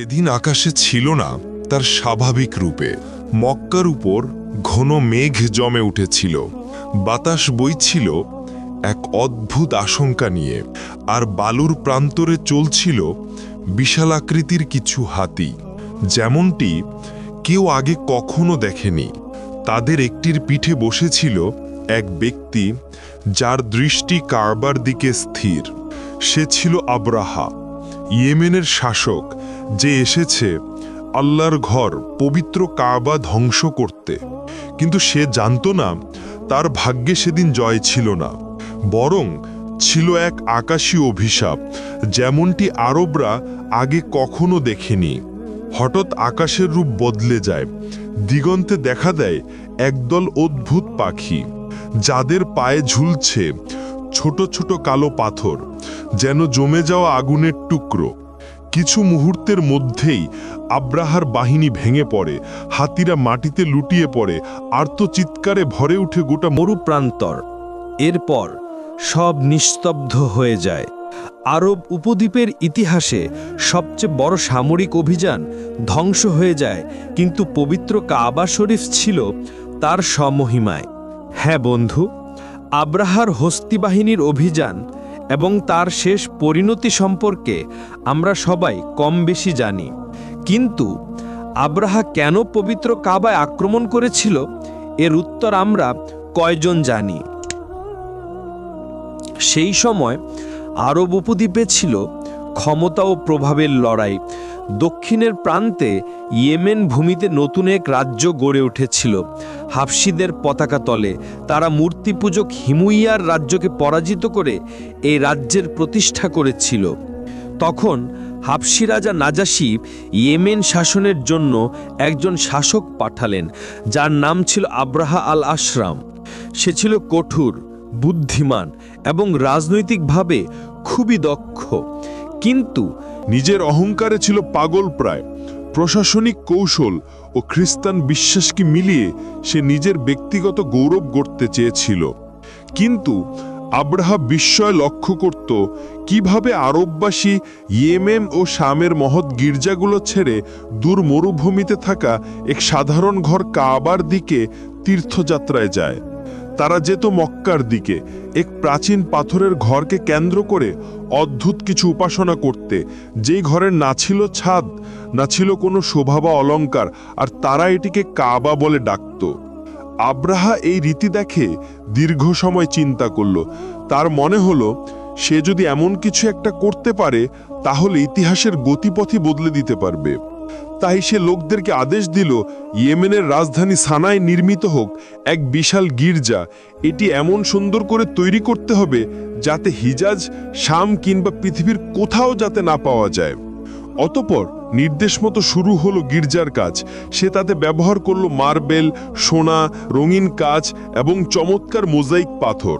সেদিন আকাশে ছিল না, তার স্বাভাবিক রূপে। মক্কার উপর ঘন মেঘ জমে উঠেছিল। বাতাস বইছিল এক অদ্ভুত আশঙ্কা নিয়ে। আর বালুর প্রান্তরে চলছিল বিশাল আকৃতির কিছু হাতি। যেমনটি কেউ আগে কখনো দেখেনি। তাদের একটির পিঠে বসেছিল এক ব্যক্তি, যার দৃষ্টি কারবার দিকে স্থির। সে ছিল আব্রাহা, ইয়েমেনের শাসক। যে এসেছে, আল্লাহর ঘর পবিত্র কাবা ধ্বংস করতে। কিন্তু সে জানতো না, তার ভাগ্যে সেদিন জয় ছিল না। বরং ছিল এক আকাশী অভিশাপ, যেমনটি আরবরা আগে কখনো দেখেনি। হঠাৎ আকাশের রূপ বদলে যায়, দিগন্তে দেখা দেয় একদল অদ্ভুত পাখি, যাদের পায়ে ঝুলছে ছোট ছোট কালো পাথর, যেন জমে যাওয়া আগুনের টুকরো। কিছু মুহূর্তের মধ্যেই আব্রাহার বাহিনী ভেঙে পড়ে, হাতিরা মাটিতে লুটিয়ে পড়ে, আর্তচিৎকারে ভরে উঠে গোটা মরুপ্রান্তর। এরপর সব নিস্তব্ধ হয়ে যায়। আরব উপদ্বীপের ইতিহাসে সবচেয়ে বড় সামরিক অভিযান ধ্বংস হয়ে যায়, কিন্তু পবিত্র কাবা শরীফ ছিল তার সমহিমায়। হ্যাঁ বন্ধু, আব্রাহার হস্তি বাহিনীর অভিযান এবং তার শেষ পরিণতি সম্পর্কে আমরা সবাই কম বেশি জানি। কিন্তু আব্রাহা কেন পবিত্র কাবায় আক্রমণ করেছিল? এর উত্তর আমরা কয়জন জানি। সেই সময় আরব উপদ্বীপে ছিল ক্ষমতা ও প্রভাবের লড়াই। দক্ষিণের প্রান্তে ইয়েমেন ভূমিতে নতুন এক রাজ্য গড়ে উঠেছিল। হাফসিদের পতাকা তলে, তারা মূর্তি পূজক হিমুইয়ার রাজ্যকে পরাজিত করে এই রাজ্যের প্রতিষ্ঠা করেছিল। তখন হাফসি রাজা নাজাসি ইয়েমেন শাসনের জন্য একজন শাসক পাঠালেন, যার নাম ছিল আব্রাহা আল আশরাম সে ছিল কঠোর, বুদ্ধিমান এবং রাজনৈতিকভাবে খুবই দক্ষ। কিন্তু নিজের অহংকারে ছিল পাগল প্রায়। প্রশাসনিক কৌশল ও খ্রিস্টান বিশ্বাসকে মিলিয়ে সে নিজের ব্যক্তিগত গৌরব গড়তে চেয়েছিল। কিন্তু আব্রাহা বিস্ময় লক্ষ্য করত কীভাবে আরববাসী ইয়েমেম ও শামের মহৎ গির্জাগুলো ছেড়ে দূর মরুভূমিতে থাকা এক সাধারণ ঘর কাবার দিকে তীর্থযাত্রায় যায়। তারা যেত মক্কার দিকে। এক প্রাচীন পাথরের ঘরকে কেন্দ্র করে অদ্ভুত কিছু উপাসনা করতে। যেই ঘরের না ছিল ছাদ, না ছিল কোনো শোভা বা অলঙ্কার আর তারা এটিকে কাবা বলে ডাকত। আব্রাহা এই রীতি দেখে দীর্ঘ সময় চিন্তা করল। তার মনে হলো, সে যদি এমন কিছু একটা করতে পারে, তাহলে ইতিহাসের গতিপথই বদলে দিতে পারবে। তাই সে লোকদেরকে আদেশ দিল, ইয়েমেনের রাজধানী সানায় নির্মিত হোক এক বিশাল গির্জা। এটি এমন সুন্দর করে তৈরি করতে হবে যাতে হিজাজ, শাম কিংবা পৃথিবীর কোথাও যাতে না পাওয়া যায়। অতপর নির্দেশ মতো শুরু হলো গির্জার কাজ। সে তাতে ব্যবহার করল মার্বেল, সোনা, রঙিন কাজ এবং চমৎকার মোজাইক পাথর।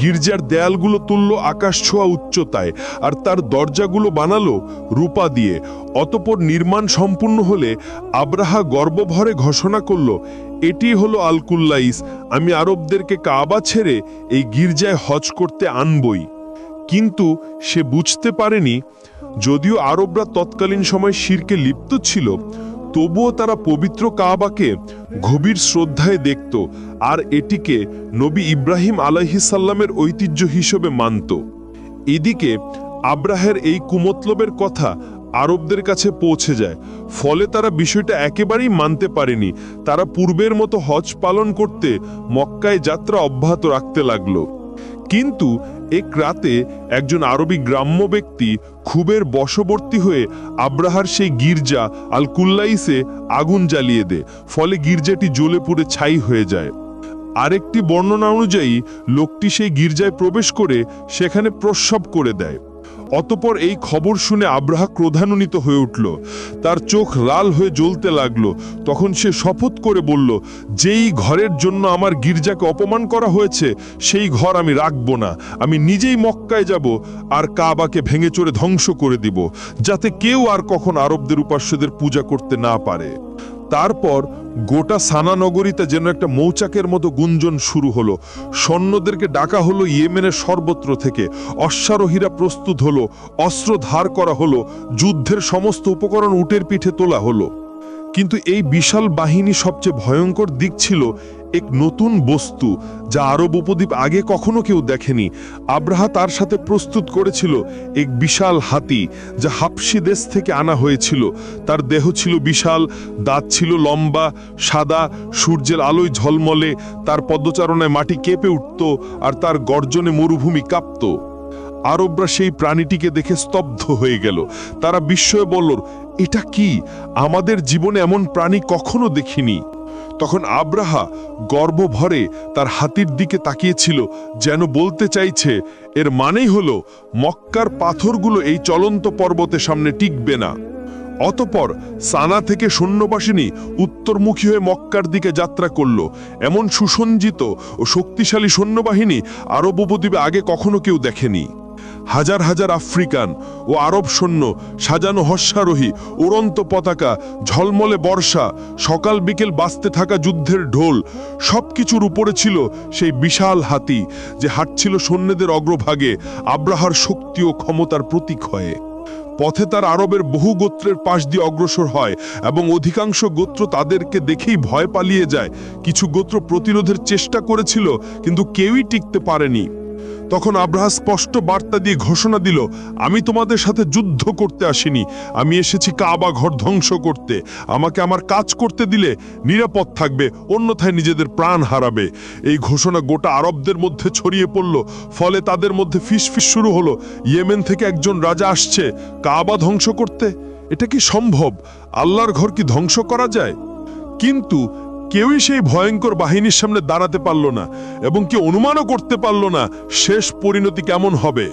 গির্জার দেয়ালগুলো তুলল আকাশ ছোঁয়া উচ্চতায় আর তার দরজাগুলো বানালো রূপা দিয়ে। অতপর নির্মাণ সম্পূর্ণ হলে আব্রাহা গর্বভরে ঘোষণা করল, এটি হলো আলকুল্লাইস, আমি আরবদেরকে কাবা ছেড়ে এই গির্জায় হজ করতে আনবই। কিন্তু সে বুঝতে পারেনি, যদিও আরবরা তৎকালীন সময় শিরকে লিপ্ত ছিল, তবুও তারা পবিত্র কাবাকে গভীর শ্রদ্ধায় দেখত আর এটিকে নবী ইব্রাহিম আলাইহিসাল্লামের ঐতিহ্য হিসেবে মানত। এদিকে আব্রাহের এই কুমতলবের কথা আরবদের কাছে পৌঁছে যায়। ফলে তারা বিষয়টা একেবারেই মানতে পারেনি। তারা পূর্বের মতো হজ পালন করতে মক্কায় যাত্রা অব্যাহত রাখতে লাগল। কিন্তু এক রাতে একজন আরবি গ্রাম্য ব্যক্তি খুবের বশবর্তী হয়ে আব্রাহার সেই গির্জা আল কুল্লাইসে আগুন জ্বালিয়ে দেয়। ফলে গির্জাটি জ্বলে পুড়ে ছাই হয়ে যায়। আরেকটি বর্ণনা অনুযায়ী, লোকটি সেই গির্জায় প্রবেশ করে সেখানে প্রস্রাব করে দেয়। অতপর এই খবর শুনে আব্রাহা ক্রোধান্বিত হয়ে উঠল। তার চোখ লাল হয়ে জ্বলতে লাগল। তখন সে শপথ করে বলল, যেই ঘরের জন্য আমার গির্জাকে অপমান করা হয়েছে, সেই ঘর আমি রাখব না। আমি নিজেই মক্কায় যাব আর কাবাকে ভেঙে চড়ে ধ্বংস করে দিব, যাতে কেউ আর কখন আরবদের উপাস্যদের পূজা করতে না পারে। তারপর গোটা সানা নগরীতে যেন একটা মৌচাকের মতো গুঞ্জন শুরু হলো। সৈন্যদেরকে ডাকা হলো ইয়েমেনের সর্বত্র থেকে। অশ্বারোহীরা প্রস্তুত হলো, অস্ত্র ধার করা হলো, যুদ্ধের সমস্ত উপকরণ উটের পিঠে তোলা হলো। কিন্তু এই বিশাল বাহিনী সবচেয়ে ভয়ঙ্কর দিক ছিল এক নতুন বস্তু যা আরব উপদ্বীপ আগে কখনো কেউ দেখেনি। আব্রাহা তার সাথে প্রস্তুত করেছিল এক বিশাল হাতি যা হাপসি দেশ থেকে আনা হয়েছিল। তার দেহ ছিল বিশাল, দাঁত ছিল লম্বা, সাদা, সূর্যের আলোয় ঝলমলে, তার পদ্মচারণায় মাটি কেঁপে উঠত আর তার গর্জনে মরুভূমি কাঁপত। আরবরা সেই প্রাণীটিকে দেখে স্তব্ধ হয়ে গেল। তারা বিস্ময়ে বলল এটা কি? আমাদের জীবনে এমন প্রাণী কখনো দেখিনি। তখন আব্রাহা গর্ব ভরে তার হাতির দিকে তাকিয়েছিল, যেন বলতে চাইছে, এর মানেই হলো, মক্কার পাথরগুলো এই চলন্ত পর্বতের সামনে টিকবে না। অতপর সানা থেকে সৈন্যবাসিনী উত্তরমুখী হয়ে মক্কার দিকে যাত্রা করল। এমন সুসঞ্জিত ও শক্তিশালী সৈন্যবাহিনী আরব উপদ্বীপে আগে কখনো কেউ দেখেনি। হাজার হাজার আফ্রিকান ও আরব সৈন্য সাজানো হস্যারোহী, উড়ন্ত পতাকা, ঝলমলে বর্ষা, সকাল বিকেল বাঁচতে থাকা যুদ্ধের ঢোল, সবকিছুর উপরে ছিল সেই বিশাল হাতি যে হাঁটছিল সৈন্যদের অগ্রভাগে আব্রাহার শক্তি ও ক্ষমতার প্রতীক হয়ে। পথে তার আরবের বহু গোত্রের পাশ দিয়ে অগ্রসর হয় এবং অধিকাংশ গোত্র তাদেরকে দেখেই ভয় পালিয়ে যায়। কিছু গোত্র প্রতিরোধের চেষ্টা করেছিল, কিন্তু কেউই টিকতে পারেনি। তখন আব্রাহা স্পষ্ট বার্তা দিয়ে ঘোষণা দিল, আমি তোমাদের সাথে যুদ্ধ করতে আসিনি। আমি এসেছি কাবা ঘর ধ্বংস করতে। আমাকে আমার কাজ করতে দিলে নিরাপদ থাকবে, অন্যথায় নিজেদের প্রাণ হারাবে। এই ঘোষণা গোটা আরবদের মধ্যে ছড়িয়ে পড়ল। ফলে তাদের মধ্যে ফিসফিস শুরু হলো। ইয়েমেন থেকে একজন রাজা আসছে, কাবা ধ্বংস করতে? এটা কি সম্ভব? আল্লাহর ঘর কি ধ্বংস করা যায়? কিন্তু কেউই সেই ভয়ঙ্কর বাহিনীর সামনে দাঁড়াতে পারল না এবং কেউ অনুমানও করতে পারল না শেষ পরিণতি কেমন হবে।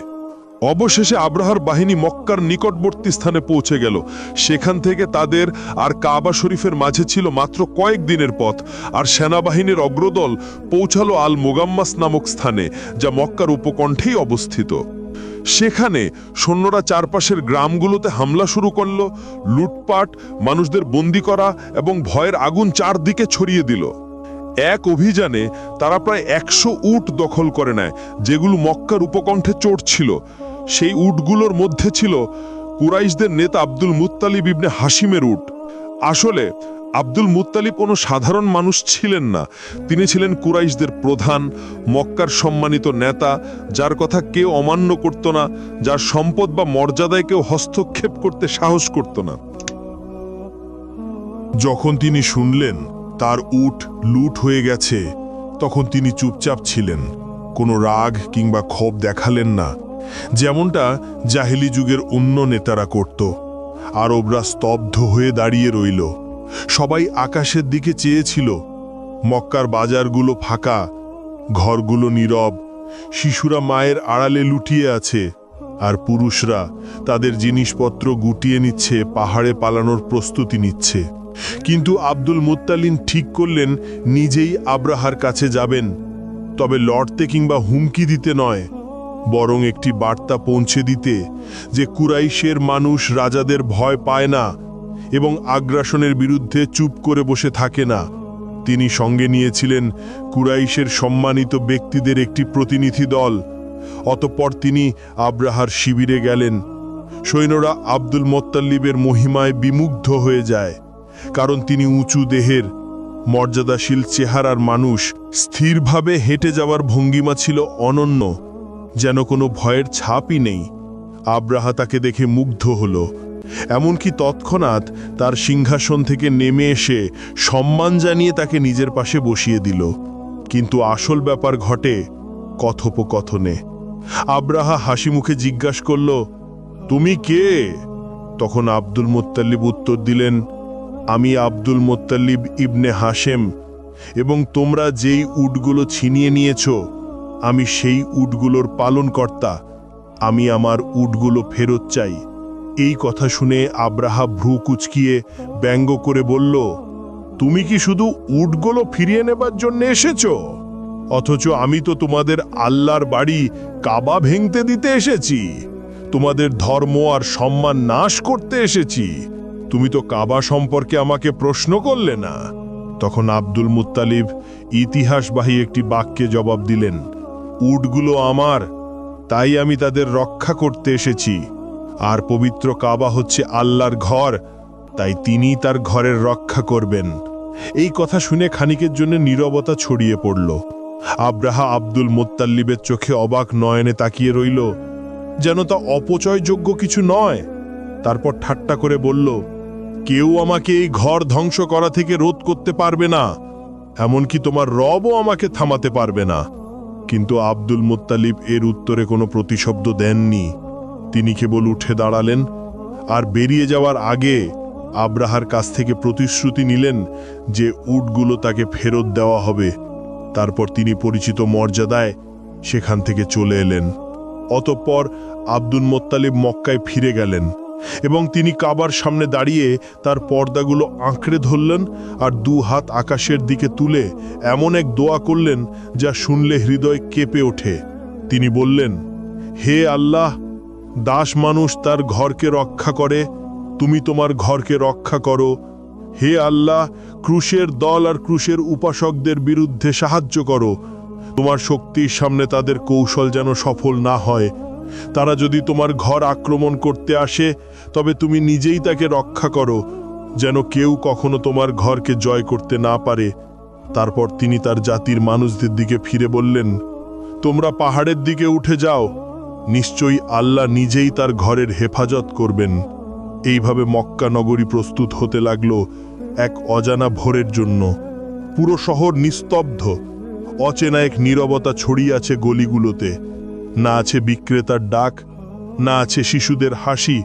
অবশেষে আব্রাহার বাহিনী মক্কার নিকটবর্তী স্থানে পৌঁছে গেল। সেখান থেকে তাদের আর কাবা শরীফের মাঝে ছিল মাত্র কয়েক দিনের পথ, আর সেনাবাহিনীর অগ্রদল পৌঁছালো আল মোগাম্মাস নামক স্থানে, যা মক্কার উপকণ্ঠেই অবস্থিত। সেখানে সৈন্যরা চারপাশের গ্রামগুলোতে হামলা শুরু করল, লুটপাট, মানুষদের বন্দি করা এবং ভয়ের আগুন চারদিকে ছড়িয়ে দিল। এক অভিযানে তারা প্রায় একশো উট দখল করে নেয়, যেগুলো মক্কার উপকণ্ঠে চড়ছিল সেই উটগুলোর মধ্যে ছিল কুরাইশদের নেতা আব্দুল মুত্তালিব ইবনে হাসিমের উট। আসলে আব্দুল মুত্তালিব কোনো সাধারণ মানুষ ছিলেন না। তিনি ছিলেন কুরাইশদের প্রধান, মক্কার সম্মানিত নেতা, যার কথা কেউ অমান্য করত না, যার সম্পদ বা মর্যাদায় কেউ হস্তক্ষেপ করতে সাহস করত না। যখন তিনি শুনলেন তার উট লুট হয়ে গেছে, তখন তিনি চুপচাপ ছিলেন, কোনো রাগ কিংবা ক্ষোভ দেখালেন না। যেমনটা জাহেলি যুগের অন্য নেতারা করত। আরবরা স্তব্ধ হয়ে দাঁড়িয়ে রইল। সবাই আকাশের দিকে চেয়েছিল। মক্কার বাজারগুলো ফাঁকা, ঘরগুলো নীরব, শিশুরা মায়ের আড়ালে লুটিয়ে আছে, আর পুরুষরা তাদের জিনিসপত্র গুটিয়ে নিচ্ছে, পাহাড়ে পালানোর প্রস্তুতি নিচ্ছে। কিন্তু আব্দুল মুত্তালিন ঠিক করলেন, নিজেই আব্রাহার কাছে যাবেন, তবে লড়তে কিংবা হুমকি দিতে নয়, বরং একটি বার্তা পৌঁছে দিতে যে কুরাইশের মানুষ রাজাদের ভয় পায় না এবং আগ্রাসনের বিরুদ্ধে চুপ করে বসে থাকে না। তিনি সঙ্গে নিয়েছিলেন কুরাইশের সম্মানিত ব্যক্তিদের একটি প্রতিনিধি দল। অতঃপর তিনি আব্রাহার শিবিরে গেলেন। সৈন্যরা আব্দুল মোত্তাল্লিবের মহিমায় বিমুগ্ধ হয়ে যায়, কারণ তিনি উঁচু দেহের, মর্যাদাশীল চেহারার মানুষ। স্থিরভাবে হেঁটে যাওয়ার ভঙ্গিমা ছিল অনন্য, যেন কোনো ভয়ের ছাপই নেই। আব্রাহা তাকে দেখে মুগ্ধ হলো। এমনকি তৎক্ষণাৎ তার সিংহাসন থেকে নেমে এসে সম্মান জানিয়ে তাকে নিজের পাশে বসিয়ে দিল। কিন্তু আসল ব্যাপার ঘটে কথোপকথনে। আব্রাহা হাসি মুখে জিজ্ঞাসা করল, তুমি কে? তখন আব্দুল মোত্তাল্লিব উত্তর দিলেন, আমি আব্দুল মোত্তাল্লিব ইবনে হাশেম এবং তোমরা যেই উটগুলো ছিনিয়ে নিয়েছ, আমি সেই উটগুলোর পালনকর্তা। আমি আমার উটগুলো ফেরত চাই। এই কথা শুনে আব্রাহা ভ্রু কুচকিয়ে ব্যঙ্গ করে বলল, তুমি কি শুধু উটগুলো ফিরিয়ে নেবার জন্য এসেছ? অথচ আমি তো তোমাদের আল্লাহর বাড়ি কাবা ভেঙতে দিতে এসেছি। তোমাদের ধর্ম আর সম্মান নাশ করতে এসেছি। তুমি তো কাবা সম্পর্কে আমাকে প্রশ্ন করলে না। তখন আব্দুল মুত্তালিব ইতিহাসবাহী একটি বাক্যে জবাব দিলেন, উটগুলো আমার, তাই আমি তাদের রক্ষা করতে এসেছি। আর পবিত্র কাবা হচ্ছে আল্লাহর ঘর, তাই তিনি তার ঘরের রক্ষা করবেন। এই কথা শুনে খানিকের জন্য নীরবতা ছড়িয়ে পড়ল। আব্রাহা আব্দুল মোত্তাল্লিবের চোখে অবাক নয়নে তাকিয়ে রইল, যেন তা অপচয়যোগ্য কিছু নয়। তারপর ঠাট্টা করে বলল, কেউ আমাকে এই ঘর ধ্বংস করা থেকে রোধ করতে পারবে না, এমনকি তোমার রবও আমাকে থামাতে পারবে না। কিন্তু আব্দুল মোত্তালিব এর উত্তরে কোনো প্রতিশব্দ দেননি। তিনি কেবল উঠে দাঁড়ালেন আর বেরিয়ে যাওয়ার আগে আব্রাহার কাছ থেকে প্রতিশ্রুতি নিলেন যে উটগুলো তাকে ফেরত দেওয়া হবে। তারপর তিনি পরিচিত মর্যাদায় সেখান থেকে চলে এলেন। অতঃপর আব্দুল মোত্তালিব মক্কায় ফিরে গেলেন এবং তিনি কাবার সামনে দাঁড়িয়ে তার পর্দাগুলো আঁকড়ে ধরলেন আর দু হাত আকাশের দিকে তুলে এমন এক দোয়া করলেন যা শুনলে হৃদয় কেঁপে ওঠে। তিনি বললেন, হে আল্লাহ দাস মানুষ তার ঘরকে রক্ষা করে। তুমি তোমার ঘরকে রক্ষা করো। হে আল্লাহ, ক্রুশের দল আর ক্রুশের উপাসকদের বিরুদ্ধে সাহায্য করো। তোমার শক্তির সামনে তাদের কৌশল যেন সফল না হয়। তারা যদি তোমার ঘর আক্রমণ করতে আসে, তবে তুমি নিজেই তাকে রক্ষা করো, যেন কেউ কখনো তোমার ঘরকে জয় করতে না পারে। তারপর তিনি তার জাতির মানুষদের দিকে ফিরে বললেন, তোমরা পাহাড়ের দিকে উঠে যাও। নিশ্চয়ই আল্লাহ নিজেই তার ঘরের হেফাজত করবেন। এইভাবে মক্কা নগরী প্রস্তুত হতে লাগল এক অজানা ভোরের জন্য। পুরো শহর নিস্তব্ধ। অচেনা এক নীরবতা ছড়িয়ে আছে গলিগুলোতে। না আছে বিক্রেতার ডাক, না আছে শিশুদের হাসি,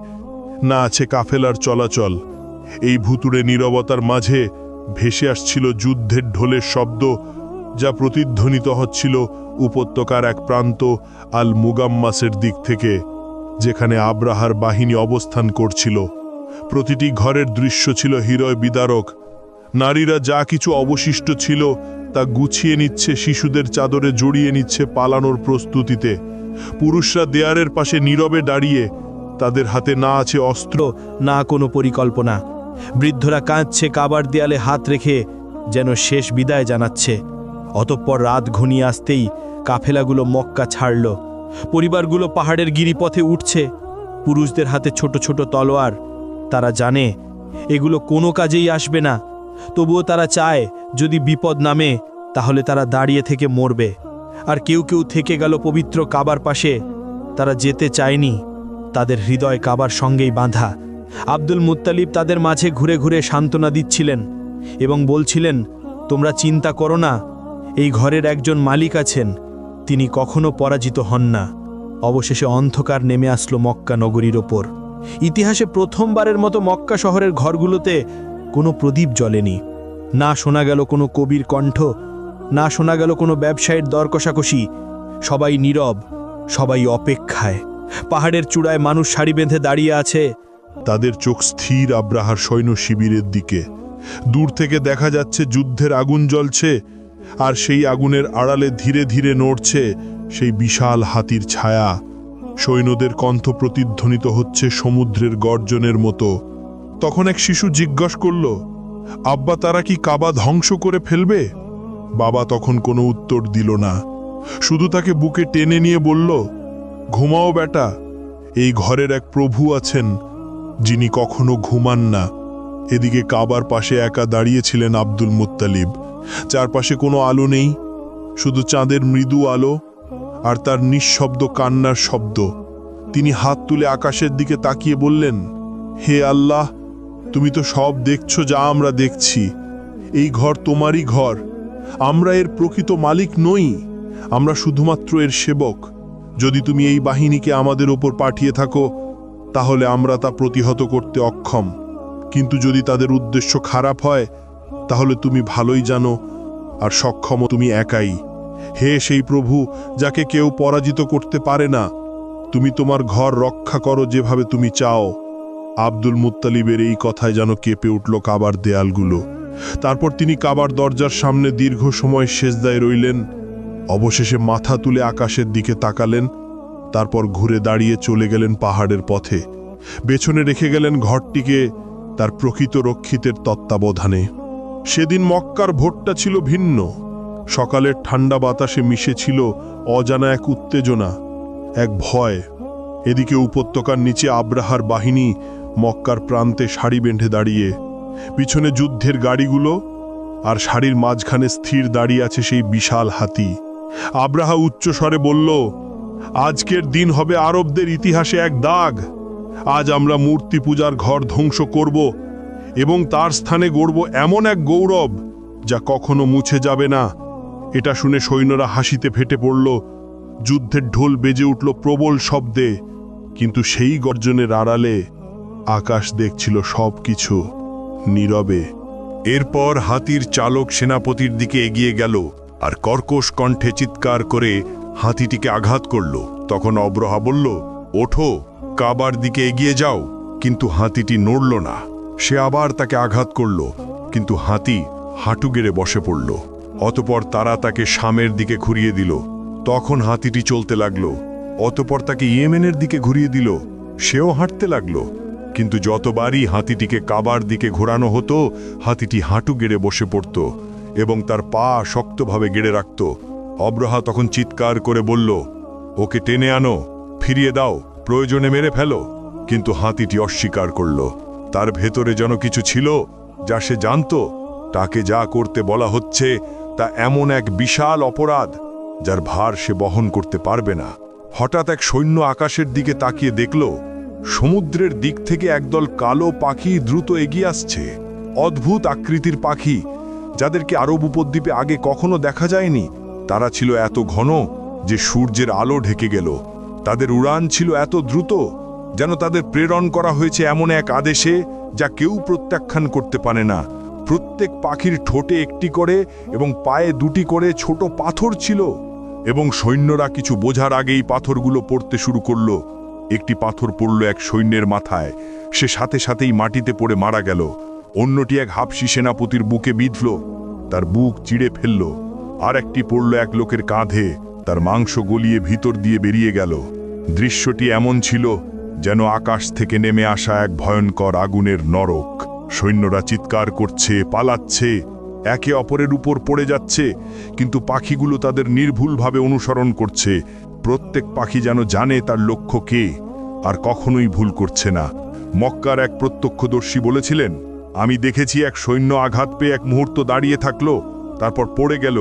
না আছে কাফেলার চলাচল। এই ভুতুড়ে নীরবতার মাঝে ভেসে আসছিল যুদ্ধের ঢোলের শব্দ যা প্রতিধ্বনিত হচ্ছিল উপত্যকার এক প্রান্ত আল মুগাম্মাসের দিক থেকে, যেখানে আব্রাহার বাহিনী অবস্থান করছিল। প্রতিটি ঘরের দৃশ্য ছিল হৃদয় বিদারক। নারীরা যা কিছু অবশিষ্ট ছিল তা গুছিয়ে নিচ্ছে, শিশুদের চাদরে জড়িয়ে নিচ্ছে পালানোর প্রস্তুতিতে। পুরুষরা দেয়ারের পাশে নীরবে দাঁড়িয়ে, তাদের হাতে না আছে অস্ত্র, না কোনো পরিকল্পনা। বৃদ্ধরা কাঁদছে, কাবার দেয়ালে হাত রেখে যেন শেষ বিদায় জানাচ্ছে। অতঃপর রাত ঘনিয়ে আসতেই কাফেলাগুলো মক্কা ছাড়ল। পরিবারগুলো পাহাড়ের গিরিপথে উঠছে। পুরুষদের হাতে ছোট ছোট তলোয়ার। তারা জানে, এগুলো কোনো কাজেই আসবে না। তবুও তারা চায়, যদি বিপদ নামে, তাহলে তারা দাঁড়িয়ে থেকে মরবে। আর কেউ কেউ থেকে গেল পবিত্র কাবার পাশে। তারা যেতে চায়নি। তাদের হৃদয় কাবার সঙ্গেই বাঁধা। আব্দুল মুত্তালিব তাদের মাঝে ঘুরে ঘুরে সান্ত্বনা দিচ্ছিলেন এবং বলছিলেন, তোমরা চিন্তা করো না এই ঘরের একজন মালিক আছেন, তিনি কখনো পরাজিত হন না। অবশেষে অন্ধকার নেমে আসলো মক্কা নগরীর ওপর। ইতিহাসে প্রথমবারের মতো মক্কা শহরের ঘরগুলোতে কোনো প্রদীপ জ্বলেনি। না শোনা গেল কোনো কবির কণ্ঠ, না শোনা গেল কোনো ব্যবসায়ীর দর কষাকষি সবাই নীরব, সবাই অপেক্ষায়। পাহাড়ের চূড়ায় মানুষ শাড়ি বেঁধে দাঁড়িয়ে আছে। তাদের চোখ স্থির আব্রাহার সৈন্য শিবিরের দিকে। দূর থেকে দেখা যাচ্ছে যুদ্ধের আগুন জ্বলছে। আর সেই আগুনের আড়ালে ধীরে ধীরে নড়ছে সেই বিশাল হাতির ছায়া। সৈন্যদের কণ্ঠ প্রতিধ্বনিত হচ্ছে সমুদ্রের গর্জনের মতো। তখন এক শিশু জিজ্ঞাসা করল, আব্বা, তারা কি কাবা ধ্বংস করে ফেলবে? বাবা তখন কোনো উত্তর দিল না। শুধু তাকে বুকে টেনে নিয়ে বলল, ঘুমাও বেটা, এই ঘরের এক প্রভু আছেন, যিনি কখনো ঘুমান না। এদিকে কাবার পাশে একা দাঁড়িয়েছিলেন আব্দুল মুত্তালিব। চারপাশে কোনো আলো নেই, শুধু চাঁদের মৃদু আলো আর তার নিঃশব্দ কান্নার শব্দ। তিনি হাত তুলে আকাশের দিকে তাকিয়ে বললেন, হে আল্লাহ, তুমি তো সব দেখছ যা আমরা দেখছি। এই ঘর তোমারই ঘর। আমরা এর প্রকৃত মালিক নই। আমরা শুধুমাত্র এর সেবক। যদি তুমি এই বাহিনীকে আমাদের ওপর পাঠিয়ে থাকো, তাহলে আমরা তা প্রতিহত করতে অক্ষম। কিন্তু যদি তাদের উদ্দেশ্য খারাপ হয় তাহলে তুমি ভালোই জানো আর সক্ষম তুমি একাই। হে সেই প্রভু, যাকে কেউ পরাজিত করতে পারে না, তুমি তোমার ঘর রক্ষা করো যেভাবে তুমি চাও। আব্দুল মুত্তালিবের এই কথায় যেন কেঁপে উঠল কাবার দেয়ালগুলো। তারপর তিনি কাবার দরজার সামনে দীর্ঘ সময় সেজদায় রইলেন। অবশেষে মাথা তুলে আকাশের দিকে তাকালেন। তারপর ঘুরে দাঁড়িয়ে চলে গেলেন পাহাড়ের পথে। পেছনে রেখে গেলেন ঘরটিকে তার প্রকৃত রক্ষিতের তত্ত্বাবধানে। সেদিন মক্কার ভোটটা ছিল ভিন্ন। সকালের ঠান্ডা বাতাসে মিশে ছিল অজানা এক উত্তেজনা, এক ভয়। এদিকে উপত্যকার নিচে আব্রাহার বাহিনী মক্কার প্রান্তে শাড়ি বেঁধে দাঁড়িয়ে, পিছনে যুদ্ধের গাড়িগুলো আর শাড়ির মাঝখানে স্থির দাঁড়িয়ে আছে সেই বিশাল হাতি। আব্রাহা উচ্চস্বরে বলল, আজকের দিন হবে আরবদের ইতিহাসে এক দাগ। আজ আমরা মূর্তি পূজার ঘর ধ্বংস করব এবং তার স্থানে গড়ব এমন এক গৌরব যা কখনো মুছে যাবে না। এটা শুনে সৈন্যরা হাসিতে ফেটে পড়ল। যুদ্ধের ঢোল বেজে উঠল প্রবল শব্দে, কিন্তু সেই গর্জনের আড়ালে আকাশ দেখছিল সব কিছু নীরবে। এরপর হাতির চালক সেনাপতির দিকে এগিয়ে গেল আর কর্কশ কণ্ঠে চিৎকার করে হাতিটিকে আঘাত করল। তখন অব্রহা বলল, ওঠো, কাবার দিকে এগিয়ে যাও, কিন্তু হাতিটি নড়ল না। সে আবার তাকে আঘাত করল, কিন্তু হাতি হাঁটু গেড়ে বসে পড়ল। অতপর তারা তাকে শামের দিকে ঘুরিয়ে দিল। তখন হাতিটি চলতে লাগল। অতপর তাকে ইয়েমেনের দিকে ঘুরিয়ে দিল। সেও হাঁটতে লাগল। কিন্তু যতবারই হাতিটিকে কাবার দিকে ঘোরানো হতো, হাতিটি হাঁটু গেড়ে বসে পড়ত এবং তার পা শক্তভাবে গেড়ে রাখত। অব্রহা তখন চিৎকার করে বলল, ওকে টেনে আনো, ফিরিয়ে দাও, প্রয়োজনে মেরে ফেলো। কিন্তু হাতিটি অস্বীকার করল। তার ভেতরে যেন কিছু ছিল যা সে জানত। তাকে যা করতে বলা হচ্ছে তা এমন এক বিশাল অপরাধ যার ভার সে বহন করতে পারবে না। হঠাৎ এক সৈন্য আকাশের দিকে তাকিয়ে দেখল, সমুদ্রের দিক থেকে একদল কালো পাখি দ্রুত এগিয়ে আসছে। অদ্ভুত আকৃতির পাখি, যাদেরকে আরব উপদ্বীপে আগে কখনো দেখা যায়নি। তারা ছিল এত ঘন যে সূর্যের আলো ঢেকে গেল। তাদের উড়ান ছিল এত দ্রুত যেন তাদের প্রেরণ করা হয়েছে এমন এক আদেশে যা কেউ প্রত্যাখ্যান করতে পারে না। প্রত্যেক পাখির ঠোঁটে একটি করে এবং পায়ে দুটি করে ছোট পাথর ছিল এবং সৈন্যরা কিছু বোঝার আগেই পাথরগুলো পড়তে শুরু করল। একটি পাথর পড়ল এক সৈন্যের মাথায়। সে সাথে সাথেই মাটিতে পড়ে মারা গেল। অন্যটি এক হাফসি সেনাপতির বুকে বিঁধল। তার বুক চিড়ে ফেলল। আর একটি পড়ল এক লোকের কাঁধে। তার মাংস গলিয়ে ভিতর দিয়ে বেরিয়ে গেল। দৃশ্যটি এমন ছিল যেন আকাশ থেকে নেমে আসা এক ভয়ঙ্কর আগুনের নরক। সৈন্যরা চিৎকার করছে, পালাচ্ছে, একে অপরের উপর পড়ে যাচ্ছে, কিন্তু পাখিগুলো তাদের নির্ভুলভাবে অনুসরণ করছে। প্রত্যেক পাখি যেন জানে তার লক্ষ্য কে, আর কখনোই ভুল করছে না। মক্কার এক প্রত্যক্ষদর্শী বলেছিলেন, আমি দেখেছি এক সৈন্য আঘাত পেয়ে এক মুহূর্ত দাঁড়িয়ে থাকল, তারপর পড়ে গেল,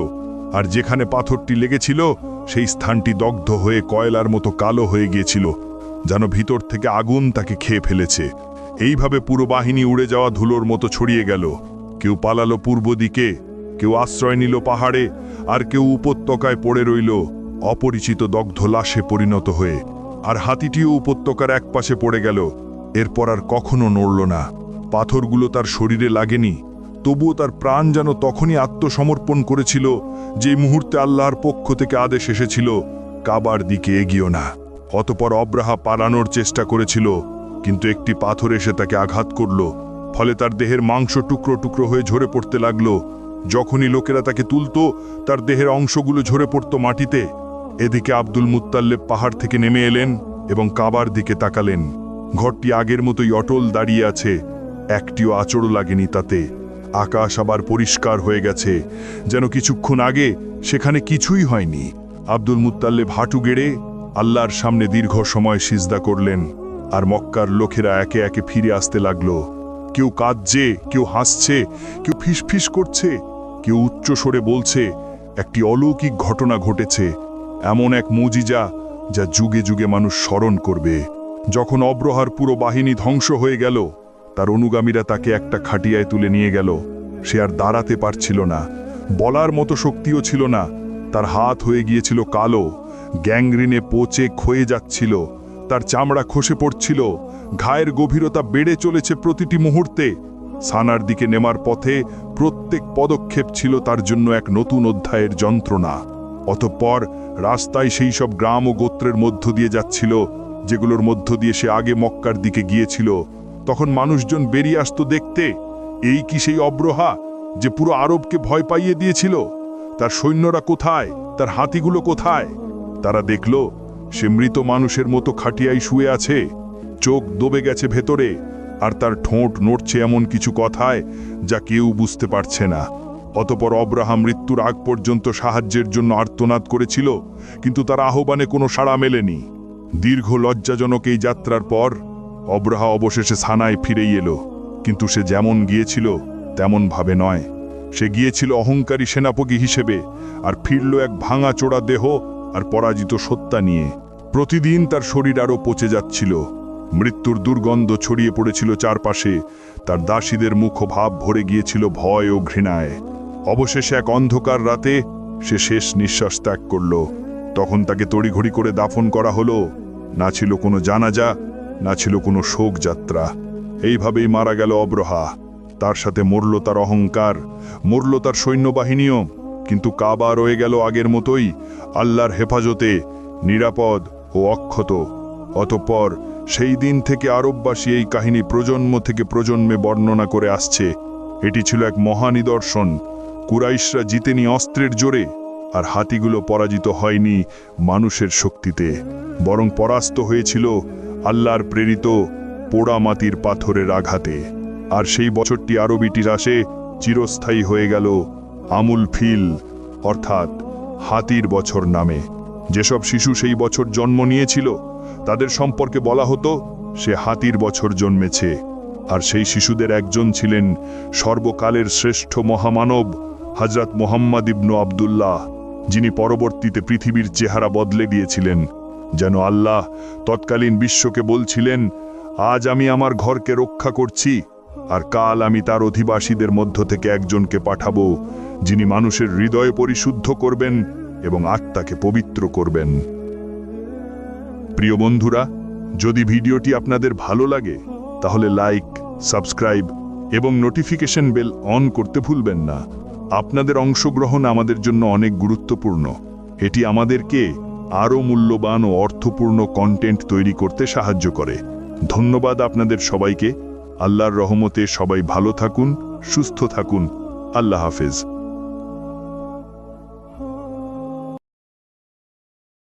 আর যেখানে পাথরটি লেগেছিল, সেই স্থানটি দগ্ধ হয়ে কয়লার মতো কালো হয়ে গিয়েছিল। যেন ভিতর থেকে আগুন তাকে খেয়ে ফেলেছে। এইভাবে পুরো বাহিনী উড়ে যাওয়া ধুলোর মতো ছড়িয়ে গেল। কেউ পালালো পূর্ব দিকে, কেউ আশ্রয় নিল পাহাড়ে, আর কেউ উপত্যকায় পড়ে রইল, অপরিচিত দগ্ধ লাশে পরিণত হয়ে। আর হাতিটিও উপত্যকার একপাশে পড়ে গেল। এরপর আর কখনো নড়ল না। পাথরগুলো তার শরীরে লাগেনি। তবুও তার প্রাণ যেন তখনই আত্মসমর্পণ করেছিল, যে মুহূর্তে আল্লাহর পক্ষ থেকে আদেশ এসেছিল, কাবার দিকে এগিয়েও না। অতপর অব্রাহা পালানোর চেষ্টা করেছিল, কিন্তু একটি পাথর এসে তাকে আঘাত করল, ফলে তার দেহের মাংস টুকরো টুকরো হয়ে ঝরে পড়তে লাগল। যখনই লোকেরা তাকে তুলত, তার দেহের অংশগুলো ঝরে পড়তো মাটিতে। এদিকে আব্দুল মুত্তাল্লেব পাহাড় থেকে নেমে এলেন এবং কাবার দিকে তাকালেন। ঘরটি আগের মতোই অটল দাঁড়িয়ে আছে, একটিও আচড় লাগেনি তাতে। আকাশ আবার পরিষ্কার হয়ে গেছে, যেন কিছুক্ষণ আগে সেখানে কিছুই হয়নি। আব্দুল মুত্তাল্লেব হাঁটু গেড়ে আল্লাহর সামনে দীর্ঘ সময় সিজদা করলেন, আর মক্কার লোকেরা একে একে ফিরে আসতে লাগল। কেউ কাঁদছে, কেউ হাসছে, কেউ ফিসফিস করছে, কেউ উচ্চ সরে বলছে, একটি অলৌকিক ঘটনা ঘটেছে, এমন এক মুজিজা যা যুগে যুগে মানুষ স্মরণ করবে। যখন অব্রহার পুরো বাহিনী ধ্বংস হয়ে গেল, তার অনুগামীরা তাকে একটা খাটিয়ায় তুলে নিয়ে গেল। সে আর দাঁড়াতে পারছিল না, বলার মতো শক্তিও ছিল না, তার হাত হয়ে গিয়েছিল কালো। গ্যাংরিনে পচে ক্ষয়ে যাচ্ছিল। তার চামড়া খসে পড়ছিল। ঘায়ের গভীরতা বেড়ে চলেছে প্রতিটি মুহূর্তে। সানার দিকে নেমার পথে প্রত্যেক পদক্ষেপ ছিল তার জন্য এক নতুন অধ্যায়ের যন্ত্রণা। অতঃপর রাস্তায় সেই সব গ্রাম ও গোত্রের মধ্য দিয়ে যাচ্ছিল, যেগুলোর মধ্য দিয়ে সে আগে মক্কার দিকে গিয়েছিল। তখন মানুষজন বেরিয়ে আসতো দেখতে। এই কি সেই অব্রহা যে পুরো আরবকে ভয় পাইয়ে দিয়েছিল? তার সৈন্যরা কোথায়? তার হাতিগুলো কোথায়? তারা দেখল, সে মৃত মানুষের মতো খাটিয়াই শুয়ে আছে, চোখ দবে গেছে ভেতরে, আর তার ঠোঁট নড়ছে এমন কিছু কথায় যা কেউ বুঝতে পারছে না। অতপর অব্রাহাম মৃত্যুর আগ পর্যন্ত সাহায্যের জন্য আর্তনাদ করেছিল, কিন্তু তার আহ্বানে কোনো সাড়া মেলেনি। দীর্ঘ লজ্জাজনক এই যাত্রার পর অব্রাহা অবশেষে সানায় ফিরেই এলো, কিন্তু সে যেমন গিয়েছিল তেমন ভাবে নয়। সে গিয়েছিল অহংকারী সেনাপতি হিসেবে, আর ফিরল এক ভাঙা চোড়া দেহ আর পরাজিত সত্তা নিয়ে। প্রতিদিন তার শরীর আরও পচে যাচ্ছিল। মৃত্যুর দুর্গন্ধ ছড়িয়ে পড়েছিল চারপাশে। তার দাসীদের মুখভাব ভরে গিয়েছিল ভয় ও ঘৃণায়। অবশেষে এক অন্ধকার রাতে সে শেষ নিঃশ্বাস ত্যাগ করল। তখন তাকে তড়িঘড়ি করে দাফন করা হলো। না ছিল কোনো জানাজা, না ছিল কোনো শোক যাত্রা। এইভাবেই মারা গেল অব্রহা। তার সাথে মরল তার অহংকার, মরল তার সৈন্যবাহিনীও। কিন্তু কাবা রয়ে গেল আগের মতোই, আল্লাহর হেফাজতে, নিরাপদ ও অক্ষত। অতঃপর সেই দিন থেকে আরববাসী এই কাহিনী প্রজন্ম থেকে প্রজন্মে বর্ণনা করে আসছে। এটি ছিল এক মহানিদর্শন কুরাইশরা জিতেনি অস্ত্রের জোরে, আর হাতিগুলো পরাজিত হয়নি মানুষের শক্তিতে। বরং পরাস্ত হয়েছিল আল্লাহর প্রেরিত পোড়ামাতির পাথরের আঘাতে। আর সেই বছরটি আরবিটির আসে চিরস্থায়ী হয়ে গেল আমুল ফিল, অর্থাৎ হাতির বছর নামে। যেসব শিশু সেই বছর জন্ম নিয়েছিল, তাদের সম্পর্কে বলা হতো, সে হাতির বছর জন্মেছে। আর সেই শিশুদের একজন ছিলেন সর্বকালের শ্রেষ্ঠ মহামানব হজরত মোহাম্মদ ইবনু আবদুল্লাহ, যিনি পরবর্তীতে পৃথিবীর চেহারা বদলে দিয়েছিলেন। যেন আল্লাহ তৎকালীন বিশ্বকে বলছিলেন, আজ আমি আমার ঘরকে রক্ষা করছি, আর কাল আমি তার অধিবাসীদের মধ্য থেকে একজনকে পাঠাবো যিনি মানুষের হৃদয় পরিশুদ্ধ করবেন এবং আত্মাকে পবিত্র করবেন। প্রিয় বন্ধুরা, যদি ভিডিওটি আপনাদের ভালো লাগে, তাহলে লাইক, সাবস্ক্রাইব এবং নোটিফিকেশন বেল অন করতে ভুলবেন না। আপনাদের অংশগ্রহণ আমাদের জন্য অনেক গুরুত্বপূর্ণ। এটি আমাদেরকে আরও মূল্যবান ও অর্থপূর্ণ কন্টেন্ট তৈরি করতে সাহায্য করে। ধন্যবাদ আপনাদের সবাইকে। আল্লাহর রহমতে সবাই ভালো থাকুন, সুস্থ থাকুন। আল্লাহ হাফেজ।